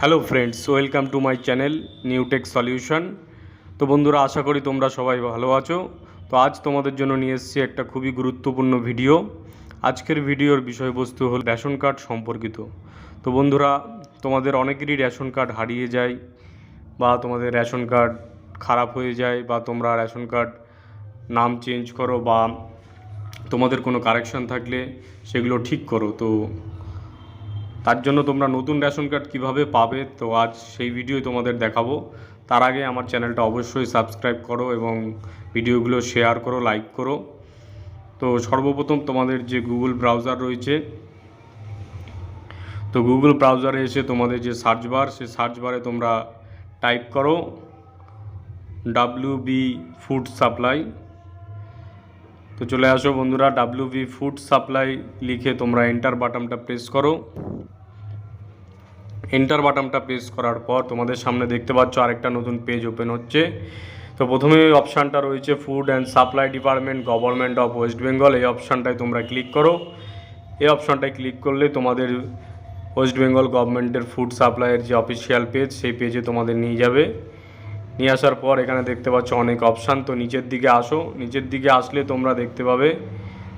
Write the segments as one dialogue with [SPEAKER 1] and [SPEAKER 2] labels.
[SPEAKER 1] Hello friends, welcome to my channel newtech solution. তো বন্ধুরা, আশা করি তোমরা সবাই ভালো আছো। তো আজ তোমাদের জন্য নিয়ে এসেছি একটা খুবই গুরুত্বপূর্ণ ভিডিও। আজকের ভিডিওর বিষয়বস্তু হল রেশন কার্ড সম্পর্কিত। তো বন্ধুরা, তোমাদের অনেকেরই রেশন কার্ড হারিয়ে যায় বা তোমাদের রেশন কার্ড খারাপ হয়ে যায় বা তোমরা রেশন কার্ড নাম চেঞ্জ করো বা তোমাদের কোনো কারেকশন থাকলে সেগুলো ঠিক করো। তো তার জন্য তোমরা নতুন রেশন কার্ড কীভাবে পাবে, তো আজ সেই ভিডিও তোমাদের দেখাবো। তার আগে আমার চ্যানেলটা অবশ্যই সাবস্ক্রাইব করো এবং ভিডিওগুলো শেয়ার করো, লাইক করো। তো সর্বপ্রথম তোমাদের যে গুগল ব্রাউজার রয়েছে, তো গুগল ব্রাউজারে এসে তোমাদের যে সার্চ বার সেই সার্চ বারে তোমরা টাইপ করো ডাব্লিউ বি ফুড সাপ্লাই তো চলে আসো বন্ধুরা ডাব্লিউ বি ফুড সাপ্লাই লিখে তোমরা এন্টার বাটনটা প্রেস করো। এন্টার বাটনটা প্রেস করার পর তোমাদের সামনে দেখতে পাচ্ছ আরেকটা নতুন পেজ ওপেন হচ্ছে। তো প্রথমে অপশানটা রয়েছে food and supply department government of West Bengal এই অপশানটায় তোমরা ক্লিক করো। এই অপশানটায় ক্লিক করলে তোমাদের ওয়েস্ট বেঙ্গল গভর্নমেন্টের ফুড সাপ্লাইয়ের যে অফিসিয়াল পেজ সেই পেজে তোমাদের নিয়ে যাবে। নিয়ে আসার পর এখানে দেখতে পাচ্ছ অনেক অপশান তো নিচের দিকে আসো। নিচের দিকে আসলে তোমরা দেখতে পাবে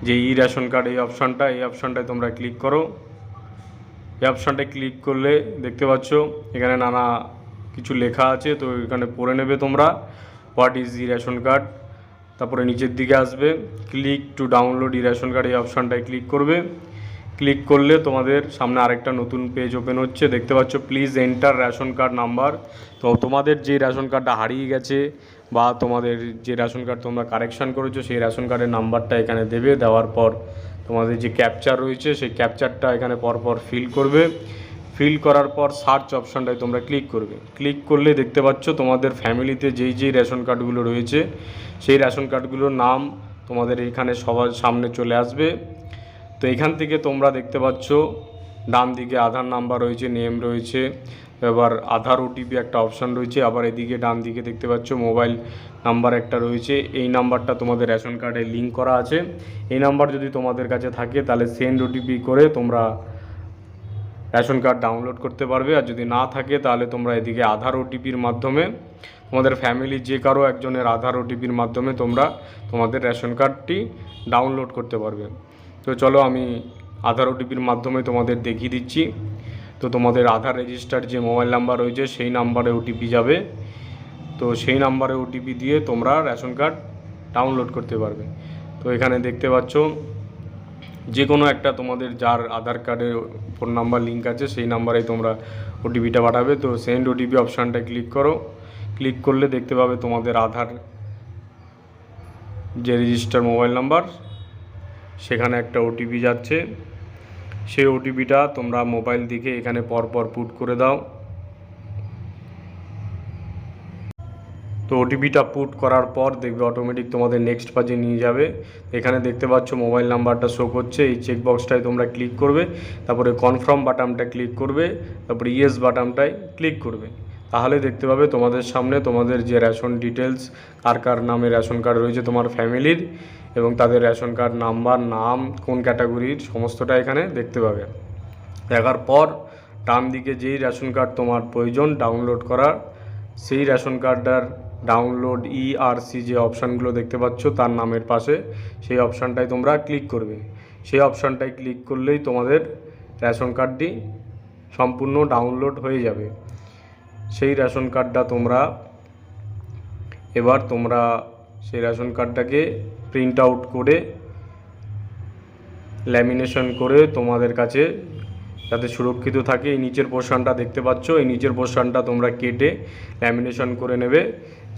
[SPEAKER 1] যে ই রেশন কার্ড এই অপশানটা এই অপশানটায় তোমরা ক্লিক করো। এই অপশানটায় ক্লিক করলে দেখতে পাচ্ছ, এখানে নানা কিছু লেখা আছে, তো এখানে পড়ে নেবে তোমরা। What is e ration card তারপরে নিচের দিকে আসবে। Click to download e ration card এই অপশানটায় ক্লিক করবে। ক্লিক করলে তোমাদের সামনে আরেকটা নতুন পেজ ওপেন হচ্ছে। দেখতে পাচ্ছ please enter ration card number তো তোমাদের যে রেশন কার্ডটা হারিয়ে গেছে বা তোমাদের যে রেশন কার্ড তোমরা কারেকশন করেছ, সেই রেশন কার্ডের নাম্বারটা এখানে দেবে। দেওয়ার পর তোমাদের যে ক্যাপচার রয়েছে, সেই ক্যাপচারটা এখানে পরপর ফিল করবে। ফিল করার পর সার্চ অপশানটায় তোমরা ক্লিক করবে। ক্লিক করলে দেখতে পাচ্ছ তোমাদের ফ্যামিলিতে যেই যেই রেশন কার্ডগুলো রয়েছে, সেই রেশন কার্ডগুলোর নাম তোমাদের এখানে সবার সামনে চলে আসবে। তো এখান থেকে তোমরা দেখতে পাচ্ছ ডান দিকে আধার নাম্বার রয়েছে নেম রয়েছে। এবার আধার ওটিপি একটা অপশান রয়েছে, আবার এদিকে ডান দিকে দেখতে পাচ্ছ মোবাইল নাম্বার একটা রয়েছে, এই নাম্বারটা তোমাদের রেশন কার্ডে লিঙ্ক করা আছে। এই নাম্বার যদি তোমাদের কাছে থাকে, তাহলে সেন্ড ওটিপি করে তোমরা রেশন কার্ড ডাউনলোড করতে পারবে, আর যদি না থাকে, তাহলে তোমরা এদিকে আধার ওটিপির মাধ্যমে, তোমাদের ফ্যামিলির যে কারও একজনের আধার ওটিপির মাধ্যমে তোমরা তোমাদের রেশন কার্ডটি ডাউনলোড করতে পারবে। তো চলো আমি আধার ওটিপির মাধ্যমে তোমাদের দেখিয়ে দিচ্ছি। তো তোমাদের আধার রেজিস্টার যে মোবাইল নাম্বার রয়েছে, সেই নাম্বারে ওটিপি যাবে। তো সেই নাম্বারে ওটিপি দিয়ে তোমরা রেশন কার্ড ডাউনলোড করতে পারবে। তো এখানে দেখতে পাচ্ছ যে কোনো একটা তোমাদের যার আধার কার্ডের ফোন নাম্বার লিঙ্ক আছে, সেই নাম্বারেই তোমরা ওটিপিটা পাঠাবে। তো সেন্ড ওটিপি অপশানটা ক্লিক করো। ক্লিক করলে দেখতে পাবে তোমাদের আধার যে রেজিস্টার মোবাইল নাম্বার সেখানে একটা ওটিপি যাচ্ছে। সেই ওটিপিটা তোমরা মোবাইল দিকে এখানে পরপর পুট করে দাও। তো ওটিপিটা পুট করার পর দেখবে অটোমেটিক তোমাদের নেক্সট পাজে নিয়ে যাবে। এখানে দেখতে পাচ্ছ মোবাইল নাম্বারটা শো করছে, এই চেকবক্সটায় তোমরা ক্লিক করবে, তারপরে কনফার্ম বাটামটা ক্লিক করবে, তারপরে ইয়েস বাটামটায় ক্লিক করবে। তাহলে দেখতে পাবে তোমাদের সামনে তোমাদের যে রেশন ডিটেলস কার কার নামে রেশন কার্ড রয়েছে তোমার ফ্যামিলির এবং তাদের রেশন কার্ড নাম্বার, নাম, কোন ক্যাটাগরির, সমস্তটা এখানে দেখতে পাবে। দেখার পর ডান দিকে যেই রেশন কার্ড তোমার প্রয়োজন ডাউনলোড করার, সেই রেশন কার্ডটার ডাউনলোড ইআরসি যে অপশানগুলো দেখতে পাচ্ছ তার নামের পাশে, সেই অপশানটায় তোমরা ক্লিক করবে। সেই অপশানটায় ক্লিক করলেই তোমাদের রেশন কার্ডটি সম্পূর্ণ ডাউনলোড হয়ে যাবে। সেই রেশন কার্ডটা তোমরা, এবার তোমরা সেই রেশন কার্ডটাকে প্রিন্ট আউট করে ল্যামিনেশন করে তোমাদের কাছে যাতে সুরক্ষিত থাকে। এই নিচের পোর্শনটা দেখতে পাচ্ছ, এই নিচের পোর্শনটা তোমরা কেটে ল্যামিনেশন করে নেবে।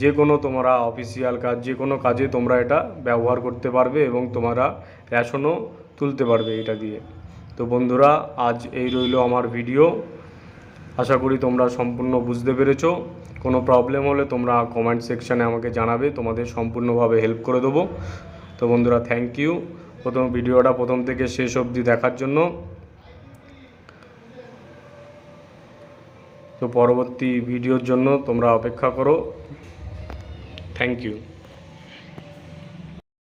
[SPEAKER 1] যে কোনো তোমরা অফিসিয়াল কাজ যে কোনো কাজে তোমরা এটা ব্যবহার করতে পারবে এবং তোমরা রেশনও তুলতে পারবে এটা দিয়ে। তো বন্ধুরা, আজ এই রইল আমার ভিডিও আশা করি তোমরা সম্পূর্ণ বুঝতে পেরেছ। কোনো প্রবলেম হলে তোমরা কমেন্ট সেকশানে আমাকে জানাবে, তোমাদের সম্পূর্ণভাবে হেল্প করে দেবো। তো বন্ধুরা থ্যাংক ইউ প্রথম ভিডিওটা প্রথম থেকে শেষ অবধি দেখার জন্য। তো পরবর্তী ভিডিওর জন্য তোমরা অপেক্ষা করো। Thank you